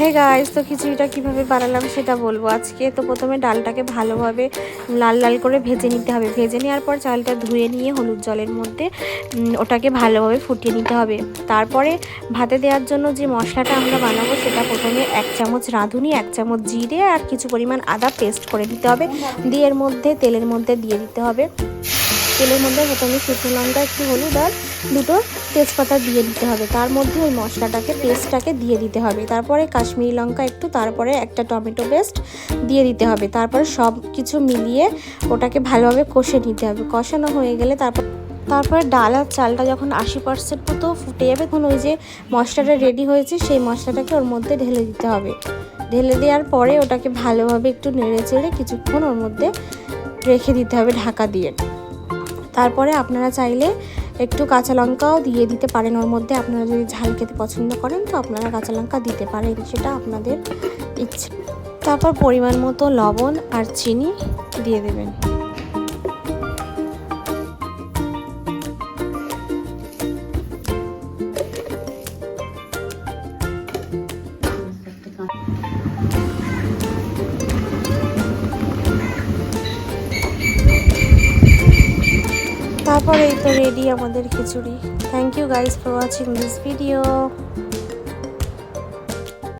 Hey guys তো খিচুড়িটা কীভাবে বানালাম সেটা বলব। আজকে তো প্রথমে ডালটাকে ভালোভাবে লাল লাল করে ভেজে নিতে হবে। ভেজে নেওয়ার পর চালটা ধুয়ে নিয়ে হলুদ জলের মধ্যে ওটাকে ভালোভাবে ফুটিয়ে নিতে হবে। তারপরে ভাতে দেওয়ার জন্য যে মশলাটা আমরা বানাবো সেটা প্রথমে এক চামচ রাঁধুনি, এক চামচ জিরে আর কিছু পরিমাণ আদা পেস্ট করে দিতে হবে। দিয়ে এর মধ্যে, তেলের মধ্যে দিয়ে দিতে হবে। তেলের মধ্যে প্রথমে শুকনো লঙ্কা, একটু হলুদ আর দুটো তেজপাতা দিয়ে দিতে হবে। তার মধ্যে ওই মশলাটাকে, পেস্টটাকে দিয়ে দিতে হবে। তারপরে কাশ্মীরি লঙ্কা একটু, তারপরে একটা টমেটো পেস্ট দিয়ে দিতে হবে। তারপরে সব কিছু মিলিয়ে ওটাকে ভালোভাবে কষে নিতে হবে। কষানো হয়ে গেলে তারপর, তারপরে ডাল আর চালটা যখন আশি পার্সেন্ট মতো ফুটে যাবে, তখন ওই যে মশলাটা রেডি হয়েছে, সেই মশলাটাকে ওর মধ্যে ঢেলে দিতে হবে। ঢেলে দেওয়ার পরে ওটাকে ভালোভাবে একটু নেড়ে চেড়ে কিছুক্ষণ ওর মধ্যে রেখে দিতে হবে ঢাকা দিয়ে। তারপরে আপনারা চাইলে একটু কাঁচা লঙ্কাও দিয়ে দিতে পারেন। ওর মধ্যে আপনারা যদি ঝাল খেতে পছন্দ করেন, তো আপনারা কাঁচা লঙ্কা দিতে পারেন, সেটা আপনাদের ইচ্ছে। তারপর পরিমাণ মতো লবণ আর চিনি দিয়ে দেবেন। তারপর এই তো রেডি আমাদের khichdi. Thank you guys for watching this video